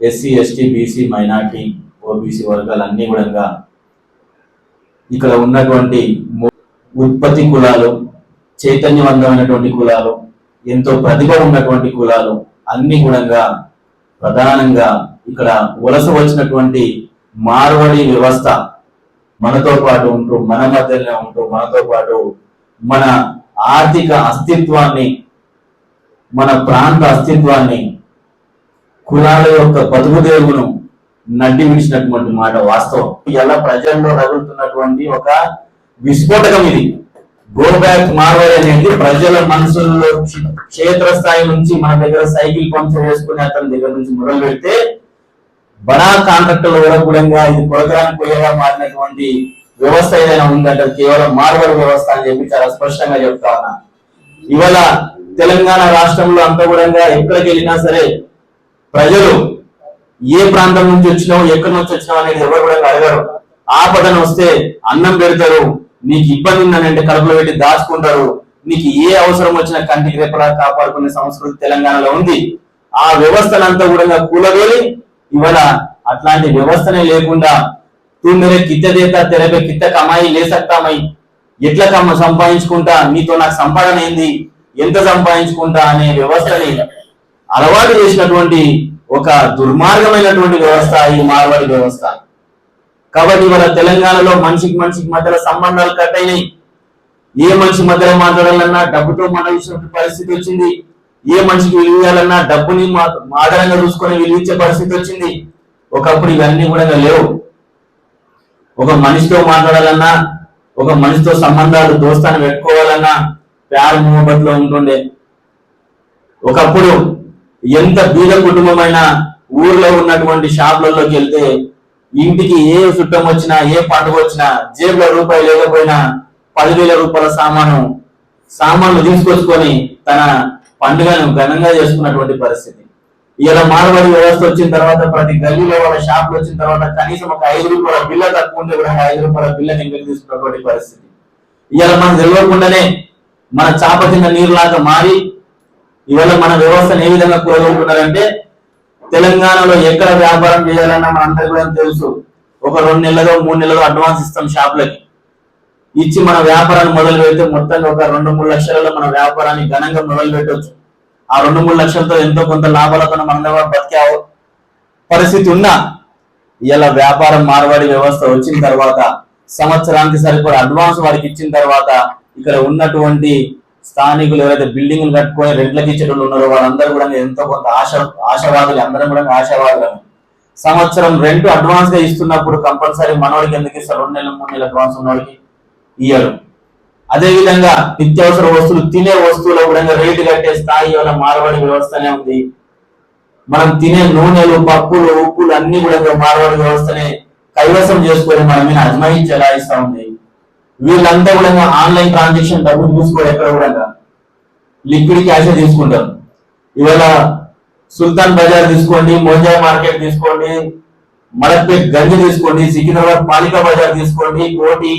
SC ST BC minority OBC వర్గాలన్నీ కూడా ఇక్కడ ఉన్నటువంటి ఉత్పత్తి కులాలు చైతన్యవంతమైనటువంటి కులాలు ఎంతో ప్రతిభ ఉన్నటువంటి కులాలు అన్ని కూడా ప్రధానంగా ఇక్కడ వలస వచ్చినటువంటి మార్వడి వ్యవస్థ మనతో పాటు ఉంటూ మన మధ్యలో ఉంటూ మనతో పాటు మన ఆర్థిక అస్తిత్వాన్ని మన ప్రాంత అస్తిత్వాన్ని కులాల యొక్క బతుకుదేవును నడ్డి విడిచినటువంటి మాట వాస్తవం. ఎలా ప్రజల్లో రగులుతున్నటువంటి ఒక విస్ఫోటకం ఇది. గో బ్యాక్ మార్వల్ అనేది ప్రజల మనసుల్లో క్షేత్ర స్థాయి నుంచి మన దగ్గర సైకిల్ పంక్చర్ వేసుకునే అతని దగ్గర నుంచి మొదలు పెడితే బడా కాంట్రాక్టుల వరకు ఇది పొరగడానికి పోయేలా మారినటువంటి వ్యవస్థ ఏదైనా ఉందంటే కేవలం మార్వల్ వ్యవస్థ అని చెప్పి చాలా స్పష్టంగా చెప్తా ఉన్నా. ఇవాళ తెలంగాణ రాష్ట్రంలో అంతా కూడా ఎక్కడికి వెళ్ళినా సరే ప్రజలు ఏ ప్రాంతం నుంచి వచ్చినావు ఎక్కడి నుంచి వచ్చినావు అనేది ఎవరు కూడా అడగరు. ఆపదన వస్తే అన్నం పెడతారు నీకు ఇబ్బంది ఉందనంటే కడుపులో పెట్టి దాచుకుంటారు. నీకు ఏ అవసరం వచ్చినా కంటికి రేపలా కాపాడుకునే సంస్కృతి తెలంగాణలో ఉంది. ఆ వ్యవస్థనంతా కూడా కూలగోలి ఇవాళ అట్లాంటి వ్యవస్థనే లేకుండా తూ కిత్తదేత కిత్త తెరపై కిత్త కమాయి లే ఎట్లా కమ్మ సంపాదించుకుంటా? నీతో నాకు సంపాదన ఏంది? ఎంత సంపాదించుకుంటా అనే వ్యవస్థని అలవాటు చేసినటువంటి ఒక దుర్మార్గమైనటువంటి వ్యవస్థ ఈ మార్వాడి వ్యవస్థ. కాబట్టి ఇవాళ తెలంగాణలో మనిషికి మనిషికి మధ్యలో సంబంధాలు కట్ అయినాయి. ఏ మనిషి మధ్యలో మాట్లాడాలన్నా డబ్బుతో మాట్లాడాల్సిన పరిస్థితి వచ్చింది. ఏ మనిషికి విలువేయాలన్నా డబ్బుని ఆధారంగా చూసుకొని విలువించే పరిస్థితి వచ్చింది. ఒకప్పుడు ఇవన్నీ కూడా లేవు. ఒక మనిషితో మాట్లాడాలన్నా ఒక మనిషితో సంబంధాలు దోస్తాన్ని పెట్టుకోవాలన్నా ప్యార్ మూమెంట్లో ఉంటుండే. ఒకప్పుడు ఎంత బీద కుటుంబమైన ఊర్లో ఉన్నటువంటి షాపులలోకి వెళ్తే ఇంటికి ఏ చుట్టం వచ్చినా ఏ పండుగ వచ్చినా జేబులో రూపాయి లేకపోయినా పదివేల రూపాయల సామాను సామాన్లు తీసుకొచ్చుకొని తన పండుగను ఘనంగా చేసుకున్నటువంటి పరిస్థితి. ఇలా మార్వాడి వ్యవస్థ వచ్చిన తర్వాత ప్రతి గల్లీలో వాళ్ళ షాపులు వచ్చిన తర్వాత కనీసం ఒక ఐదు రూపాయల బిల్ల తక్కువ ఉంటే కూడా ఐదు రూపాయల బిల్లని ఇంటికి తీసుకున్నటువంటి పరిస్థితి. ఇలా మనం తెలియకుండానే మన చాప కింద నీరులాగా మారి ఇవాళ మన వ్యవస్థను ఏ విధంగా కూరగొంటున్నారంటే తెలంగాణలో ఎక్కడ వ్యాపారం చేయాలన్నా మన అందరికీ కూడా తెలుసు. ఒక రెండు నెలలో మూడు నెలలో అడ్వాన్స్ ఇస్తాం షాపులకి. ఇచ్చి మన వ్యాపారాన్ని మొదలు పెడితే మొత్తంగా ఒక రెండు మూడు లక్షలలో మన వ్యాపారాన్ని ఘనంగా మొదలు పెట్టవచ్చు ఆ రెండు మూడు లక్షలతో ఎంతో కొంత లాభాలతో మన బతికే పరిస్థితి ఉన్నా ఇలా వ్యాపారం మార్వాడి వ్యవస్థ వచ్చిన తర్వాత సంవత్సరానికి సరిపడా అడ్వాన్స్ వారికి ఇచ్చిన తర్వాత ఇక్కడ ఉన్నటువంటి స్థానికులు ఎవరైతే బిల్డింగ్లు కట్టుకొని రెంట్లకి ఇచ్చేటోళ్ళు ఉన్నారో వాళ్ళందరూ కూడా ఎంతో కొంత ఆశ ఆశావాదులు. అందరం కూడా ఆశావాదులు. సంవత్సరం రెంట్ అడ్వాన్స్గా ఇస్తున్నప్పుడు కంపల్సరీ మనోడికి ఎందుకు ఇస్తారు? రెండు నెలలు మూడు నెలలు అడ్వాన్స్ ఉన్నోడికి ఇయ్యరు. అదే విధంగా నిత్యావసర వస్తువులు తినే వస్తువులు కూడా రేటు కట్టే స్థాయి వల్ల మార్వాడి వ్యవస్థనే ఉంది. మనం తినే నూనెలు పప్పులు ఉప్పులు అన్ని కూడా మార్వాడి వ్యవస్థనే కైవసం చేసుకొని మన మీద అజమాయించి ఇస్తా ఉంది. వీళ్ళంతా కూడా ఆన్లైన్ ట్రాన్సాక్షన్ డబ్బులు చూసుకోరు ఎక్కడ కూడా లిక్విడ్ క్యాష్ తీసుకుంటారు. ఇవాళ సుల్తాన్ బజార్ తీసుకోండి మోజా మార్కెట్ తీసుకోండి మలక్పేట్ గంజి తీసుకోండి సికింద్రాబాద్ పాలికా బజార్ తీసుకోండి కోటి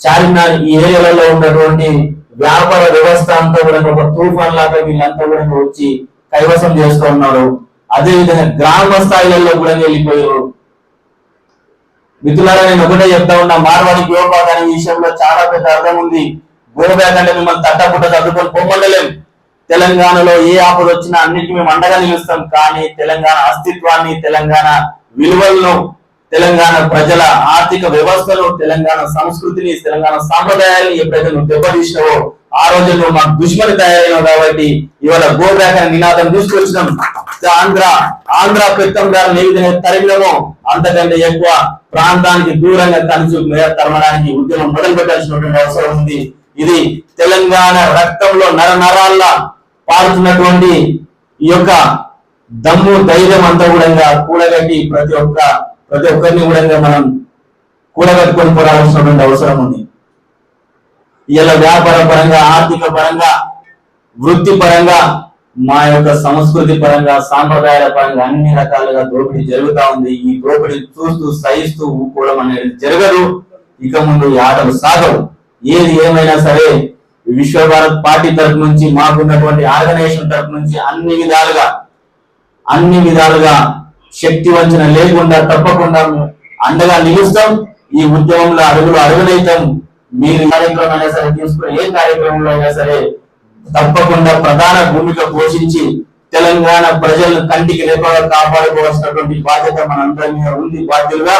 చార్మినార్ ఈ ఏరియాలలో ఉన్నటువంటి వ్యాపార వ్యవస్థ అంతా కూడా ఒక తుఫాన్ లాగా వీళ్ళంతా కూడా వచ్చి కైవసం చేస్తూ ఉన్నారు. అదే విధంగా గ్రామ స్థాయిలలో కూడా వెళ్ళిపోయారు. మిత్రులారా నేను ఒకటే చెప్తా ఉన్నా మార్వాడి గోపాక్ అనే విషయంలో చాలా పెద్ద అర్థం ఉంది. గోబ్యాక్ అంటే మిమ్మల్ని తట్టపుట్ట చదువుకొని పొమ్మలేం తెలంగాణలో ఏ ఆపద వచ్చినా అన్నిటికీ మేము అండగా నిలుస్తాం. కానీ తెలంగాణ అస్తిత్వాన్ని తెలంగాణ విలువలను తెలంగాణ ప్రజల ఆర్థిక వ్యవస్థను తెలంగాణ సంస్కృతిని తెలంగాణ సాంప్రదాయాన్ని ఎప్పుడైతే నువ్వు దెబ్బతీసినావో ఆ రోజు నువ్వు మాకు దుష్మని తయారైనావు కాబట్టి ఇవాళ గోబ్యాక్ అనే నినాదం తీసుకొచ్చినాం. ఆంధ్ర ఆంధ్ర పెత్తం గారిని ఏ విధంగా తరిమినమో అంతకంటే ఎక్కువ ప్రాంతానికి దూరంగా కలిసి తరమడానికి ఉద్యమం మొదలు పెట్టాల్సినటువంటి అవసరం ఉంది. ఇది తెలంగాణ రక్తంలో నర నరాల్లా పారుతున్నటువంటి ఈ యొక్క దమ్ము ధైర్యం అంతా కూడా కూడగట్టి ప్రతి ఒక్క ప్రతి ఒక్కరిని కూడా మనం కూడగట్టుకొని పోరాల్సినటువంటి అవసరం ఉంది. ఇలా వ్యాపార పరంగా ఆర్థిక పరంగా వృత్తి పరంగా మా యొక్క సంస్కృతి పరంగా సాంప్రదాయాల పరంగా అన్ని రకాలుగా దోపిడీ జరుగుతా ఉంది. ఈ దోపిడీ చూస్తూ సహిస్తూ ఊపుకోవడం అనేది జరగదు. ఇక ముందు ఆటలు సాగవు. ఏది ఏమైనా సరే విశ్వభారత్ పార్టీ తరపు నుంచి మాకున్నటువంటి ఆర్గనైజేషన్ తరపు నుంచి అన్ని విధాలుగా అన్ని విధాలుగా శక్తి వంచన లేకుండా తప్పకుండా అండగా నిలుస్తాం. ఈ ఉద్యమంలో అడుగులు అడుగునైతాం మీరు కార్యక్రమం అయినా సరే తీసుకుని ఏ కార్యక్రమంలో అయినా సరే తప్పకుండా ప్రధాన భూమిక పోషించి తెలంగాణ ప్రజలను కంటికి లేకుండా కాపాడుకోవాల్సినటువంటి బాధ్యత మనందరి మీద ఉంది బాధ్యులుగా.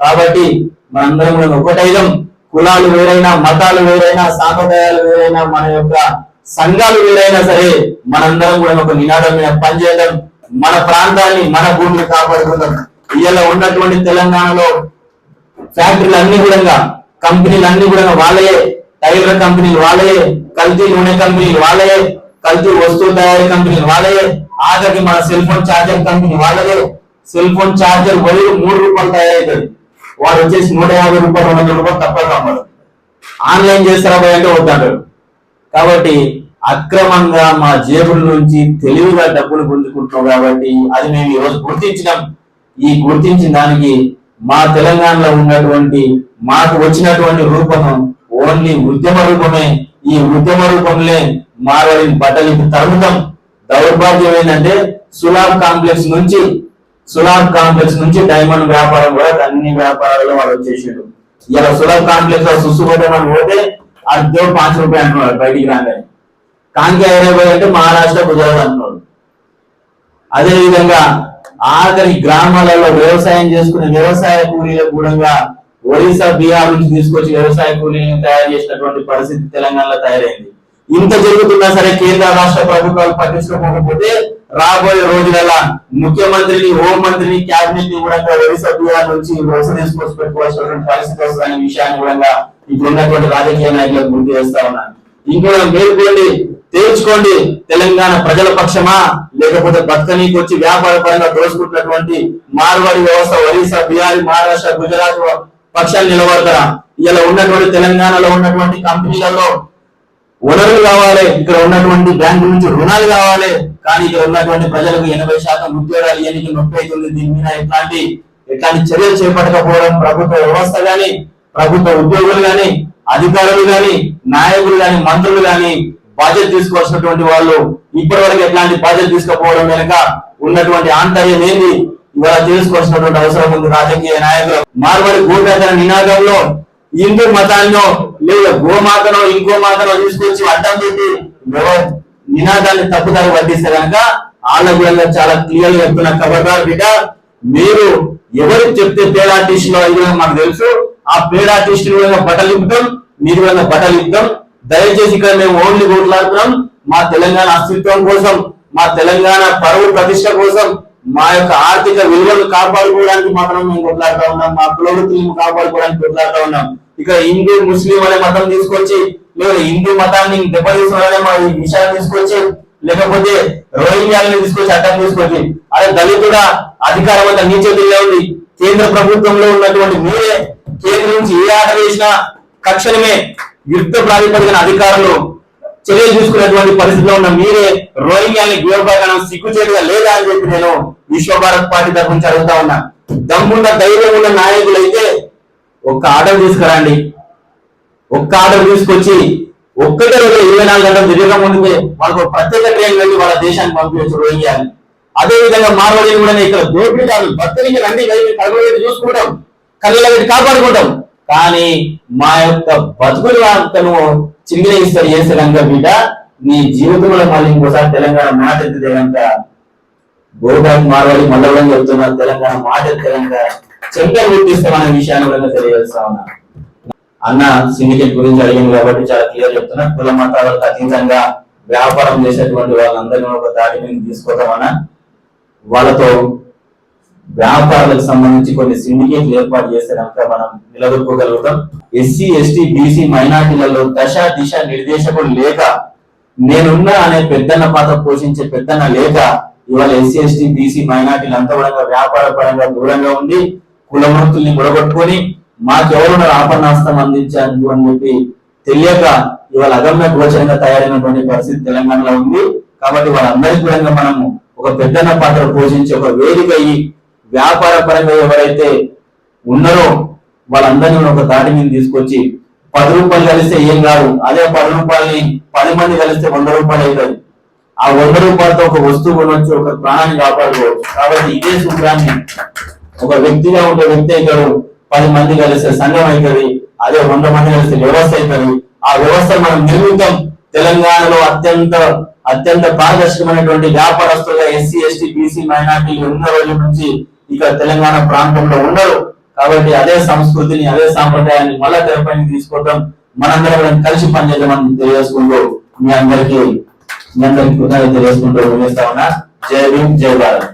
కాబట్టి మనందరం కూడా ఒకటైదం. కులాలు వేరైనా మతాలు వేరైనా సాంప్రదాయాలు వేరైనా మన యొక్క సంఘాలు వేరైనా సరే మనందరం కూడా ఒక నినాదం మీద పనిచేయడం మన ప్రాంతాన్ని మన భూమిని కాపాడుకుందాం. ఇలా ఉన్నటువంటి తెలంగాణలో ఫ్యాక్టరీలు అన్ని కూడా కంపెనీలు అన్ని కూడా వాళ్ళయే. టైలర్ కంపెనీలు వాళ్ళయే. కల్తీ నూనె కంపెనీలు వాళ్ళయే. కల్తీ వస్తువు తయారీ కంపెనీలు వాళ్ళయే. ఆఖరికి మన సెల్ ఫోన్ ఛార్జర్ కంపెనీ వాళ్ళదే. సెల్ ఫోన్ ఛార్జర్ వరి మూడు రూపాయలు తయారవుతుంది వాడు వచ్చేసి నూట యాభై రూపాయలు రెండు వందల రూపాయలు తప్పక అమ్మడు ఆన్లైన్ చేస్తారా భయ్ అంటే వద్దంటాడు కాబట్టి అక్రమంగా మా జేబుల నుంచి తెలివిగా డబ్బులు గుంజుకుంటున్నాం కాబట్టి అది మేము ఈరోజు గుర్తించినాం. ఈ గుర్తించిన దానికి మా తెలంగాణలో ఉన్నటువంటి మాకు వచ్చినటువంటి రూపం ఓన్లీ ఉద్యమ రూపమే. ఈ ఉద్యమ రూపంలో మారడి బట్టలు తరుముతాం దౌర్భాగ్యం ఏంటంటే సులాబ్ కాంప్లెక్స్ నుంచి సులాబ్ కాంప్లెక్స్ నుంచి డైమండ్ వ్యాపారం కూడా అన్ని వ్యాపారాల్లో వాళ్ళు వచ్చేసాడు ఇలా సులాబ్ కాంప్లెక్స్లో సుసుపోతామని పోతే అర్ధం పాంచ రూపాయలు అంటున్నాడు బయటికి రాగానే. కాంకే హైదరాబాద్ అంటే మహారాష్ట్ర గుజరాత్ అంటున్నాడు అదేవిధంగా ఆఖరి గ్రామాలలో వ్యవసాయం చేసుకునే వ్యవసాయ కూలీల కూడా ఒడిశా బీహార్ నుంచి తీసుకొచ్చి వ్యవసాయ కూలీలను తయారు చేసినటువంటి పరిస్థితి తెలంగాణలో తయారైంది. ఇంత జరుగుతున్నా సరే కేంద్ర రాష్ట్ర ప్రభుత్వాలు పట్టించుకోకపోతే రాబోయే రోజులలో ముఖ్యమంత్రిని హోంమంత్రిని క్యాబినెట్ని కూడా ఒడిశా బీహార్ నుంచి వలస తీసుకొచ్చి పెట్టుకోవాల్సినటువంటి పరిస్థితి వస్తుందనే విషయాన్ని కూడా ఇప్పుడు ఉన్నటువంటి రాజకీయ నాయకులకు గుర్తు చేస్తా ఉన్నాను ఇంకొక మేల్కోండి తేల్చుకోండి తెలంగాణ ప్రజల పక్షమా? లేకపోతే బతకనీకి వచ్చి వ్యాపార పరంగా దోసుకుంటున్నటువంటి మార్వాడి వ్యవస్థ ఒరిస్సా బీహార్ మహారాష్ట్ర గుజరాత్ పక్షాలు నిలబడతారా? ఇలా ఉన్నటువంటి తెలంగాణలో ఉన్నటువంటి కంపెనీలలో వనరులు కావాలి ఇక్కడ ఉన్నటువంటి బ్యాంకు నుంచి రుణాలు కావాలి కానీ ఇక్కడ ఉన్నటువంటి ప్రజలకు ఎనభై శాతం ఉద్యోగాలు ఇవ్వడానికి నొప్పి అవుతుంది. దీని మీద ఎట్లాంటి ఎట్లాంటి చర్యలు చేపట్టకపోవడం ప్రభుత్వ వ్యవస్థ గాని ప్రభుత్వ ఉద్యోగులు గాని అధికారులు గాని నాయకులు గాని మంత్రులు గాని బాధ్యత తీసుకోవాల్సినటువంటి వాళ్ళు ఇప్పటి వరకు ఎట్లాంటి బాధ్యత తీసుకోకపోవడం వెనుక ఉన్నటువంటి ఆంతర్యం ఏంది? ఇవాళ తెలుసుకోవాల్సినటువంటి అవసరం ఉంది. రాజకీయ నాయకులు మార్వడి గోపేతన నినాదంలో హిందూ మతాల్లో లేదా గోమాతనో ఇంకో మాతనో తీసుకొచ్చి అడ్డం పెట్టి నినాదాన్ని తప్పుదారి పట్టిస్తే కనుక ఆళ్ళ చాలా క్లియర్గా చెప్తున్న ఖబర్దార్ బిడ్డ మీరు ఎవరు చెప్తే పేడ్ ఆర్టిస్ట్లో ఇది మాకు తెలుసు. ఆ పేడ్ ఆర్టిస్ట్ కూడా బట్టలు ఇప్పుతాం మీరు కూడా బట్టలు ఇద్దాం దయచేసి ఇక్కడ మేము ఓన్లీ కొట్లాడుతున్నాం మా తెలంగాణ అస్తిత్వం కోసం మా తెలంగాణ పరువు ప్రతిష్ట కోసం మా యొక్క ఆర్థిక విలువలు కాపాడుకోవడానికి మాత్రం మేము కొట్లాడుతూ ఉన్నాం. మా కులవృత్తులను కాపాడుకోవడానికి కొట్లాడుతూ ఉన్నాం. ఇక హిందూ ముస్లిం అనే మతం తీసుకొచ్చి లేదా హిందూ మతాన్ని దెబ్బతీసుకోవాలనే మా విషయాన్ని తీసుకొచ్చి లేకపోతే రోహింగ్యాలను తీసుకొచ్చి అడ్డం తీసుకొచ్చి అదే దళితుడా అధికారం అంతా నీ చేతుల్లో ఉంది. కేంద్ర ప్రభుత్వంలో ఉన్నటువంటి మీరే కేంద్రం నుంచి ఏ ఆట చేసినా తక్షణమే యుద్ధ ప్రాతిపదికన అధికారులు చర్యలు చూసుకునేటువంటి పరిస్థితిలో ఉన్న మీరే రోహింగ్యాన్ని గృహభాగనం సిగ్గుచేటుగా లేదా అని చెప్పి నేను విశ్వభారత్ పార్టీ తరఫు నుంచి అడుగుతా ఉన్నా. దమ్మున్న ధైర్యం ఉన్న నాయకులైతే ఒక్క ఆర్డర్ తీసుకురండి. ఒక్క ఆర్డర్ తీసుకొచ్చి ఒక్కటే రోజు ఇరవై నాలుగు గంటలు తిరగక ఉంటే వాళ్ళకు ప్రత్యేక ట్రైన్ వెళ్ళి వాళ్ళ దేశానికి పంపించవచ్చు రోహింగ్యాన్ని అదే విధంగా మార్వడిని కూడా ఇక్కడ దోపిడీ కాదు భక్తులకి రండి కడుపు చూసుకుంటాం కళ్ళ పెట్టి కాపాడుకుంటాం. కానీ మా యొక్క బతుకులు అంతను చింగిన చేసే బిడ్డ నీ జీవితంలో మళ్ళీ ఇంకోసారి తెలంగాణ మాట ఎత్తితే కనుక గోదాం మార్వాడి మల్లవడం చెప్తున్నా తెలంగాణ మాట ఎత్తే కనుక చెంపలు గుర్తిస్తామనే విషయాన్ని కూడా తెలియజేస్తా ఉన్నా. అన్న సిండికేట్ గురించి అడిగింది కాబట్టి చాలా క్లియర్ చెప్తున్నా. కుల మతాలకు అతీతంగా వ్యాపారం చేసేటువంటి వాళ్ళందరినీ ఒక దాడి మీద తీసుకోవటమన్నా వాళ్ళతో వ్యాపారాలకు సంబంధించి కొన్ని సిండికేట్లు ఏర్పాటు చేస్తే కనుక మనం నిలదొక్కగలుగుతాం. ఎస్సీ ఎస్టీ బీసీ మైనార్టీలలో దశ దిశ నిర్దేశకుడు లేక నేనున్న అనే పెద్దన్న పాత్ర పోషించే పెద్దన్న లేక ఇవాళ ఎస్సీ ఎస్టీ బీసీ మైనార్టీలు అంతా కూడా వ్యాపార పరంగా దూరంగా ఉండి కులమూర్తుల్ని వృత్తుల్ని ముడగొట్టుకొని మాకెవరు ఆపన్నాస్తం అందించాను అని చెప్పి తెలియక ఇవాళ అగమ్య గోచరంగా తయారైనటువంటి పరిస్థితి తెలంగాణలో ఉంది. కాబట్టి వాళ్ళందరికీ కూడా మనము ఒక పెద్దన్న పాత్ర పోషించి ఒక వేదిక అయ్యి వ్యాపార పరంగా ఎవరైతే ఉన్నారో వాళ్ళందరినీ మనం ఒక దాటి మీద తీసుకొచ్చి పది రూపాయలు కలిస్తే ఏం కాదు. అదే పది రూపాయలని పది మంది కలిస్తే వంద రూపాయలు అవుతుంది. ఆ వంద రూపాయలతో ఒక వస్తువు కొనొచ్చు ఒక ప్రాణాన్ని కాపాడుకోవచ్చు. కాబట్టి ఇదే సూత్రాన్ని ఒక వ్యక్తిగా ఉండే వ్యక్తి అవుతాడు పది మంది కలిస్తే సంఘం అవుతుంది అదే వంద మంది కలిస్తే వ్యవస్థ అవుతుంది. ఆ వ్యవస్థ మనం నిర్మితం తెలంగాణలో అత్యంత అత్యంత పారదర్శకమైనటువంటి వ్యాపారస్తులుగా ఎస్సీ ఎస్టీ బీసీ మైనార్టీలు ఉన్న రోజుల నుంచి ఇక తెలంగాణ ప్రాంతంలో ఉండరు. కాబట్టి అదే సంస్కృతిని అదే సాంప్రదాయాన్ని మళ్ళా తెరపైన తీసుకోవడం మనందరం కలిసి పనిచేద్దామని తెలియజేసుకుంటూ మీ అందరికీ మీ అందరికీ కృతజ్ఞత తెలియజేసుకుంటూ ఉన్నా. జై భీమ్ జై భారత్.